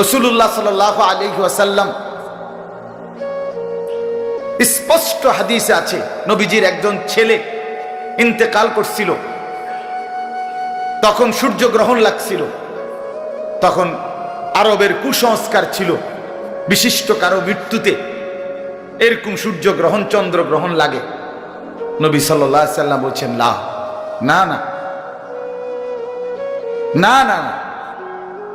রসুল্লাহ সাল আলী ওয়াসাল্লাম। স্পষ্ট হাদিসে আছে, নবীজির একজন ছেলে ইন্তেকাল করছিল। তখন সূর্য গ্রহণ লাগছিল। তখন আরবের কুসংস্কার ছিল। বিশিষ্ট কারও মৃত্যুতে এরকম সূর্য গ্রহণ চন্দ্র গ্রহণ লাগে। নবী সাল্লাহ সাল্লাম বলছেন, লা, না না। না না না।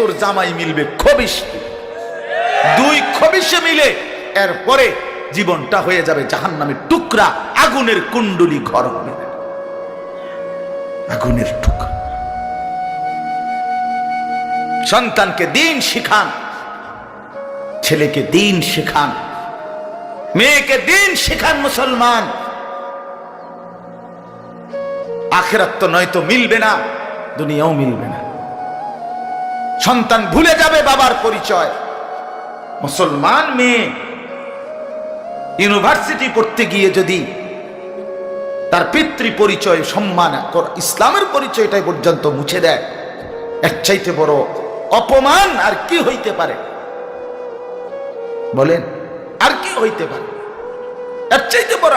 তোর জামাই মিলবে খবিস দুই খবিসে মিলে এরপরে জীবনটা হয়ে যাবে জাহান্নামের টুকরা, আগুনের কুণ্ডলি ঘর আগুনের টুকরা। সন্তানকে দিন শিখান, ছেলেকে দিন শেখান, মেয়েকে দিন শেখান মুসলমান। আখেরাত তো নয়তো মিলবে না, দুনিয়াও মিলবে না। সন্তান ভুলে যাবে বাবার পরিচয়। মুসলমান মেয়ে ইউনিভার্সিটি পড়তে গিয়ে যদি তার পিতৃ পরিচয়, সম্মান ইসলামের পরিচয়টাই পর্যন্ত মুছে দেয়, এর চাইতে বড় অপমান আর কি হইতে পারে? বলেন, আর কি হইতে পারে? এর চাইতে বড়